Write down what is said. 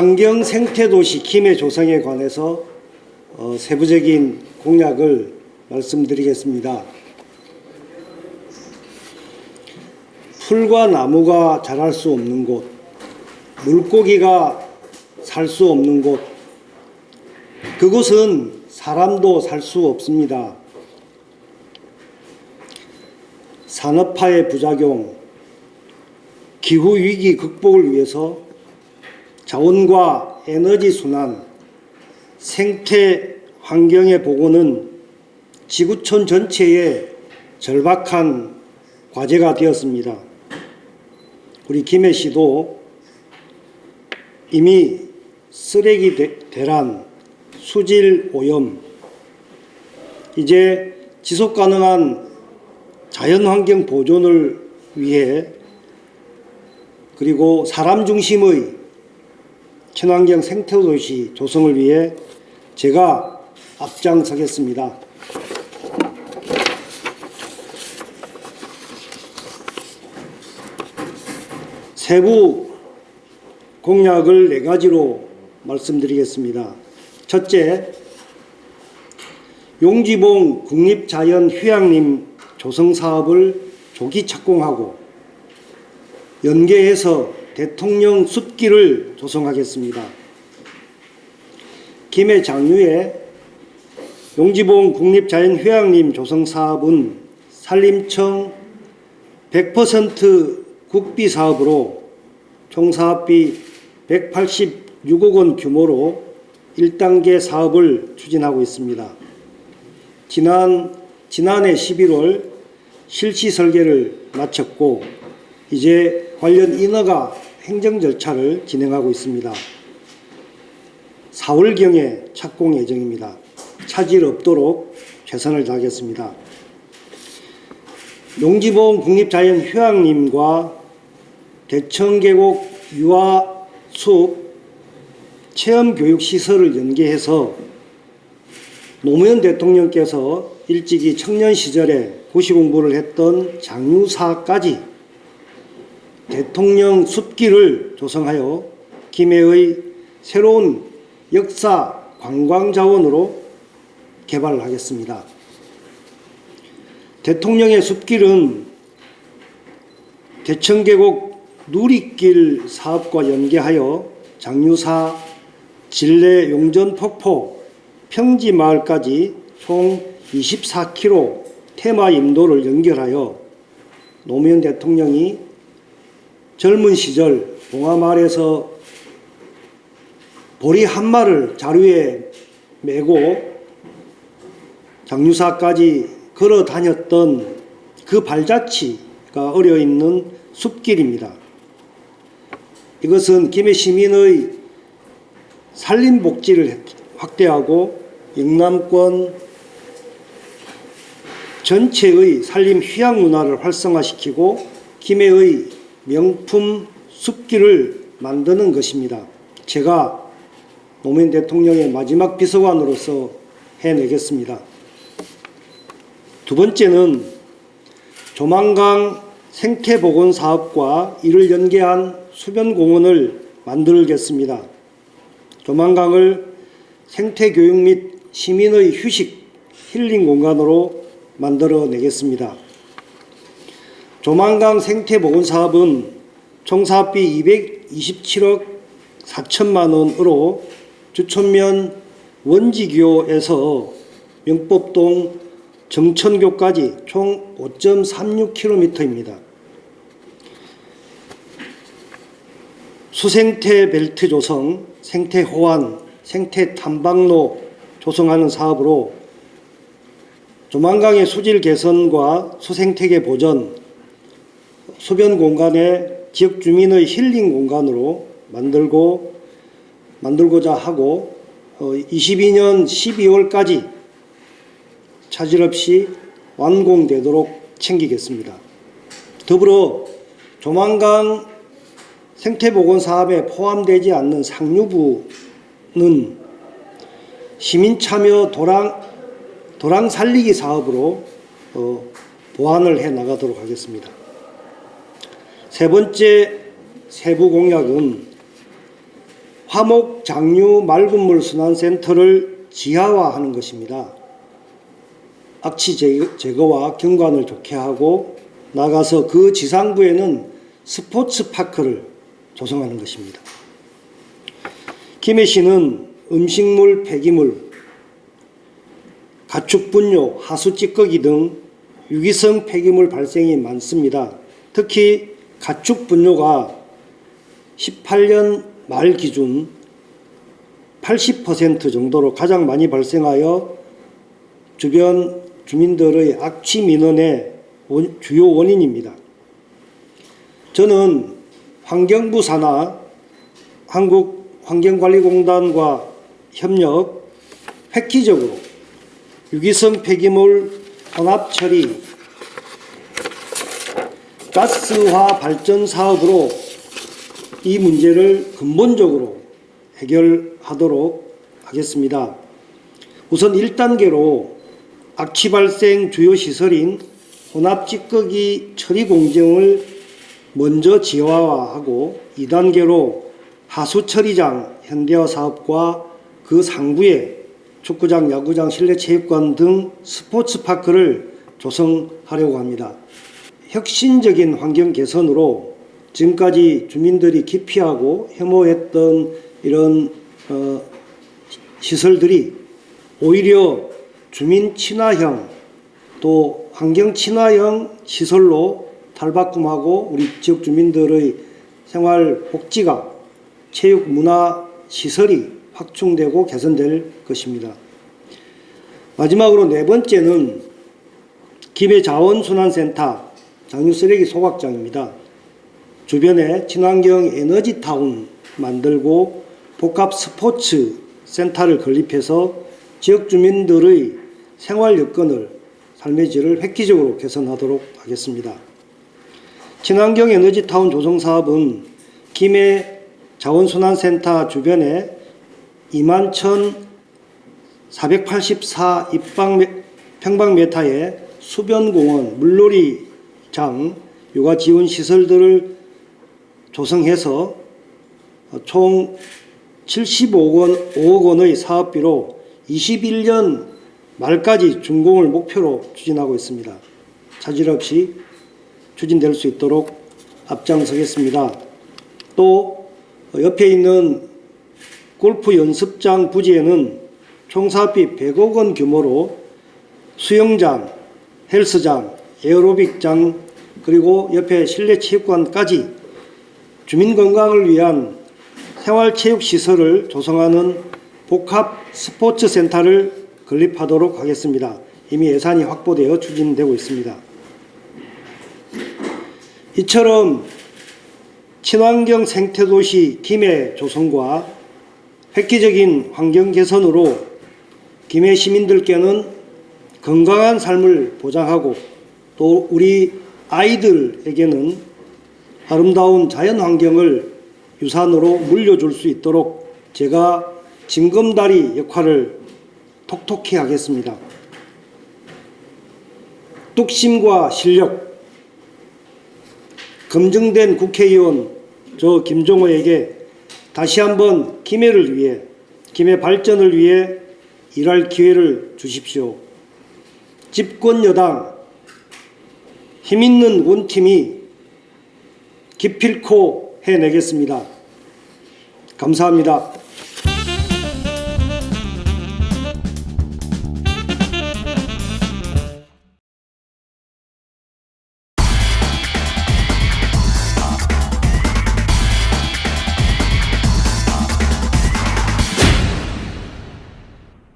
환경 생태도시 김해 조성에 관해서 어, 세부적인 공약을 말씀드리겠습니다. 풀과 나무가 자랄 수 없는 곳, 물고기가 살 수 없는 곳, 그곳은 사람도 살 수 없습니다. 산업화의 부작용, 기후 위기 극복을 위해서 자원과 에너지 순환, 생태 환경의 보호는 지구촌 전체의 절박한 과제가 되었습니다. 우리 김해시도 이미 쓰레기 대- 대란, 수질 오염, 이제 지속 가능한 자연 환경 보존을 위해 그리고 사람 중심의 친환경 생태도시 조성을 위해 제가 앞장서겠습니다. 세부 공약을 네 가지로 말씀드리겠습니다. 첫째, 용지봉 국립자연휴양림 조성 사업을 조기 착공하고 연계해서 대통령 숲길을 조성하겠습니다. 김해 장류의 용지봉 국립자연휴양림 조성 사업은 산림청 100% 국비 사업으로 총 사업비 186억 원 규모로 1단계 사업을 추진하고 있습니다. 지난 지난해 11월 실시 설계를 마쳤고 이제 관련 인허가 행정 절차를 진행하고 있습니다. 4월경에 착공 예정입니다. 차질 없도록 최선을 다하겠습니다. 용지봉 국립자연휴양림과 대청계곡 유아숲 체험교육시설을 연계해서 노무현 대통령께서 일찍이 청년 시절에 고시 공부를 했던 장유사까지 대통령 숲길을 조성하여 김해의 새로운 역사 관광 자원으로 개발하겠습니다. 대통령의 숲길은 대청계곡 누리길 사업과 연계하여 장유사, 진례 용전 폭포, 평지 마을까지 총 24km 테마 인도를 연결하여 노무현 대통령이 젊은 시절 봉하마을에서 보리 한 마를 자루에 메고 장유사까지 걸어 다녔던 그 발자취가 어려 있는 숲길입니다. 이것은 김해 시민의 산림 복지를 확대하고 영남권 전체의 산림 휴양 문화를 활성화시키고 김해의 명품 숲길을 만드는 것입니다. 제가 노무현 대통령의 마지막 비서관으로서 해내겠습니다. 두 번째는 조만강 생태보건 사업과 이를 연계한 수변공원을 만들겠습니다. 조만강을 생태교육 및 시민의 휴식, 힐링 공간으로 만들어내겠습니다. 조만강 생태보건 사업은 총 사업비 227억 4천만 원으로 주천면 원지교에서 명법동 정천교까지 총 5.36km입니다. 수생태 벨트 조성, 생태 호환, 생태 탐방로 조성하는 사업으로 조만강의 수질 개선과 수생태계 보전, 소변 공간의 지역 주민의 힐링 공간으로 만들고 만들고자 하고 어, 22년 12월까지 차질 없이 완공되도록 챙기겠습니다. 더불어 조만강 생태보건 사업에 포함되지 않는 상류부는 시민 참여 도랑 도랑 살리기 사업으로 어, 보완을 해 나가도록 하겠습니다. 세 번째 세부 공약은 화목 장류 맑은물 순환센터를 지하화하는 것입니다. 악취 제거- 제거와 경관을 좋게 하고 나가서 그 지상부에는 스포츠 파크를 조성하는 것입니다. 김해시는 음식물, 폐기물, 가축 분뇨, 하수 찌꺼기 등 유기성 폐기물 발생이 많습니다. 특히 가축 분뇨가 18년 말 기준 80% 정도로 가장 많이 발생하여 주변 주민들의 악취 민원의 원- 주요 원인입니다. 저는 환경부 산하 한국환경관리공단과 협력 획기적으로 유기성 폐기물 혼합 처리 가스화 발전 사업으로 이 문제를 근본적으로 해결하도록 하겠습니다. 우선 1단계로 악취 발생 주요 시설인 혼합 찌꺼기 처리 공정을 먼저 지화하고 2단계로 하수 처리장 현대화 사업과 그 상부에 축구장, 야구장, 실내 체육관 등 스포츠 파크를 조성하려고 합니다. 혁신적인 환경 개선으로 지금까지 주민들이 기피하고 혐오했던 이런 어, 시설들이 오히려 주민 친화형 또 환경 친화형 시설로 탈바꿈하고 우리 지역 주민들의 생활 복지가 체육 문화 시설이 확충되고 개선될 것입니다. 마지막으로 네 번째는 김해 자원순환센터 장유 쓰레기 소각장입니다. 주변에 친환경 에너지 타운 만들고 복합 스포츠 센터를 건립해서 지역 주민들의 생활 여건을 삶의 질을 획기적으로 개선하도록 하겠습니다. 친환경 에너지 타운 조성 사업은 김해 자원순환센터 주변에 2만 1,484 입방 평방미터의 수변공원, 물놀이 장, 육아 지원 시설들을 조성해서 총 75억 원, 5억 원의 사업비로 21년 말까지 준공을 목표로 추진하고 있습니다. 차질 없이 추진될 수 있도록 앞장서겠습니다. 또 옆에 있는 골프 연습장 부지에는 총 사업비 100억 원 규모로 수영장, 헬스장, 에어로빅장 그리고 옆에 실내 체육관까지 주민 건강을 위한 생활 체육 시설을 조성하는 복합 스포츠 센터를 건립하도록 하겠습니다. 이미 예산이 확보되어 추진되고 있습니다. 이처럼 친환경 생태도시 김해 조성과 획기적인 환경 개선으로 김해 시민들께는 건강한 삶을 보장하고 또 우리 아이들에게는 아름다운 자연 환경을 유산으로 물려줄 수 있도록 제가 징검다리 역할을 톡톡히 하겠습니다. 뚝심과 실력, 검증된 국회의원 저 김종호에게 다시 한번 김해를 위해 김해 발전을 위해 일할 기회를 주십시오. 집권 여당 힘 있는 원팀이 기필코 해내겠습니다. 감사합니다.